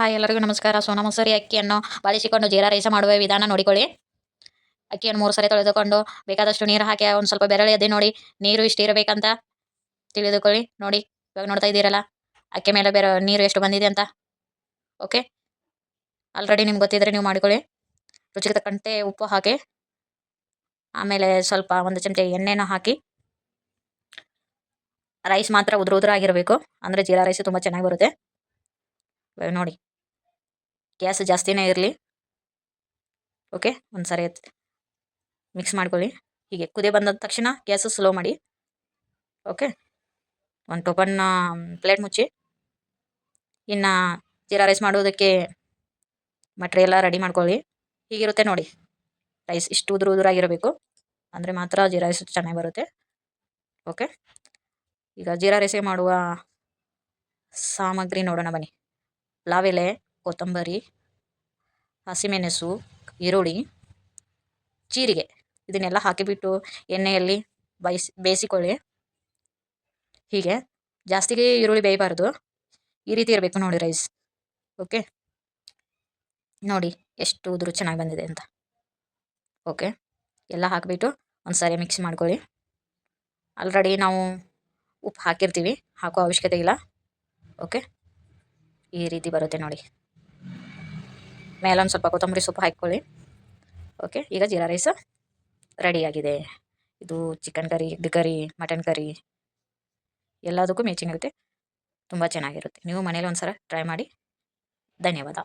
Hi, ಎಲ್ಲರಿಗೂ ನಮಸ್ಕಾರ. ಸೋನಾ ಮಸೂರಿ, ಅಕ್ಕಿಯನ್ನು ಬಳಸಿಕೊಂಡು ಜೀರಾ ರೈಸ ಮಾಡುವ ವಿಧಾನ ನೋಡಿಕೊಳ್ಳಿ. ಅಕ್ಕಿಯನ್ನು ಮೂರು ಸರಿ ತೊಳೆದುಕೊಂಡು ಬೇಕಾದಷ್ಟು ನೀರು ಹಾಕಿ ಒಂದು ಸ್ವಲ್ಪ ಬೆರಳು ಎದೆ ನೋಡಿ. ನೀರು ಇಷ್ಟು ಇರಬೇಕಂತ ತಿಳಿದುಕೊಳ್ಳಿ. ನೋಡಿ, ಇವಾಗ ನೋಡ್ತಾ ಇದ್ದೀರಲ್ಲ, ಅಕ್ಕಿ ಮೇಲೆ ಬೇರೆ, ನೀರು ಎಷ್ಟು ಬಂದಿದೆ ಅಂತ. ಓಕೆ ಆಲ್ರೆಡಿ ನಿಮ್ಗೆ ಗೊತ್ತಿದ್ರೆ ನೀವು ಮಾಡಿಕೊಳ್ಳಿ. ರುಚಿಗೆ ತಕ್ಕಂತೆ ಉಪ್ಪು ಹಾಕಿ, ಆಮೇಲೆ ಸ್ವಲ್ಪ ಒಂದು ಚಮಚ ಎಣ್ಣೆನ ಹಾಕಿ. ರೈಸ್ ಮಾತ್ರ ಉದುರು ಉದುರಾಗಿರಬೇಕು ಅಂದರೆ ಜೀರಾ ರೈಸ್ ತುಂಬ ಚೆನ್ನಾಗಿ ಬರುತ್ತೆ. ನೋಡಿ. ಗ್ಯಾಸ್ ಜಾಸ್ತಿನೇ ಇರಲಿ. ಓಕೆ ಒಂದು ಸಾರಿ ಮಿಕ್ಸ್ ಮಾಡ್ಕೊಳ್ಳಿ. ಹೀಗೆ ಕುದಿ ಬಂದ ತಕ್ಷಣ ಗ್ಯಾಸು ಸ್ಲೋ ಮಾಡಿ. ಓಕೆ ಒಂದು ಟೋಪನ್ ಪ್ಲೇಟ್ ಮುಚ್ಚಿ. ಇನ್ನು ಜೀರಾ ರೈಸ್ ಮಾಡೋದಕ್ಕೆ ಮಟ್ರಿಯೆಲ್ಲ ರೆಡಿ ಮಾಡ್ಕೊಳ್ಳಿ. ಹೀಗಿರುತ್ತೆ ನೋಡಿ. ರೈಸ್ ಇಷ್ಟು ಉದುರು ಉದುರಾಗಿರಬೇಕು ಅಂದರೆ ಮಾತ್ರ ಜೀರಾ ರೈಸ್ ಚೆನ್ನಾಗಿ ಬರುತ್ತೆ. ಓಕೆ ಈಗ ಜೀರಾ ರೈಸಿಗೆ ಮಾಡುವ ಸಾಮಗ್ರಿ ನೋಡೋಣ ಬನ್ನಿ. ಪಲಾವ್ ಕೊತ್ತಂಬರಿ, ಹಸಿಮೆಣಸು, ಈರುಳ್ಳಿ, ಜೀರಿಗೆ ಇದನ್ನೆಲ್ಲ ಹಾಕಿಬಿಟ್ಟು ಎಣ್ಣೆಯಲ್ಲಿ ಬಯಸಿ, ಬೇಯಿಸಿಕೊಳ್ಳಿ. ಹೀಗೆ ಜಾಸ್ತಿಗೆ ಈರುಳ್ಳಿ ಬೇಯಬಾರ್ದು. ಈ ರೀತಿ ಇರಬೇಕು ನೋಡಿ ರೈಸ್. ಓಕೆ? ನೋಡಿ ಎಷ್ಟು ಉದುರು ಚೆನ್ನಾಗಿ ಬಂದಿದೆ ಅಂತ. ಓಕೆ? ಎಲ್ಲ ಹಾಕಿಬಿಟ್ಟು ಒಂದು ಸಾರಿ ಮಿಕ್ಸ್ ಮಾಡ್ಕೊಳ್ಳಿ. ಆಲ್ರೆಡಿ ನಾವು ಉಪ್ಪು ಹಾಕಿರ್ತೀವಿ, ಹಾಕೋ ಅವಶ್ಯಕತೆ ಇಲ್ಲ. ಓಕೆ? ಈ ರೀತಿ ಬರುತ್ತೆ ನೋಡಿ. ಮೇಲೊಂದು ಸ್ವಲ್ಪ ಕೊತ್ತಂಬರಿ ಸೊಪ್ಪು ಹಾಕ್ಕೊಳ್ಳಿ. ಓಕೆ ಈಗ ಜೀರಾ ರೈಸ್ ರೆಡಿಯಾಗಿದೆ ಇದು chicken curry egg curry mutton curry ಎಲ್ಲದಕ್ಕೂ ಮ್ಯಾಚಿಂಗ್ ಇರುತ್ತೆ. ತುಂಬ ಚೆನ್ನಾಗಿರುತ್ತೆ. ನೀವು ಮನೇಲಿ ಒಂದು ಸಲ ಟ್ರೈ ಮಾಡಿ. ಧನ್ಯವಾದ.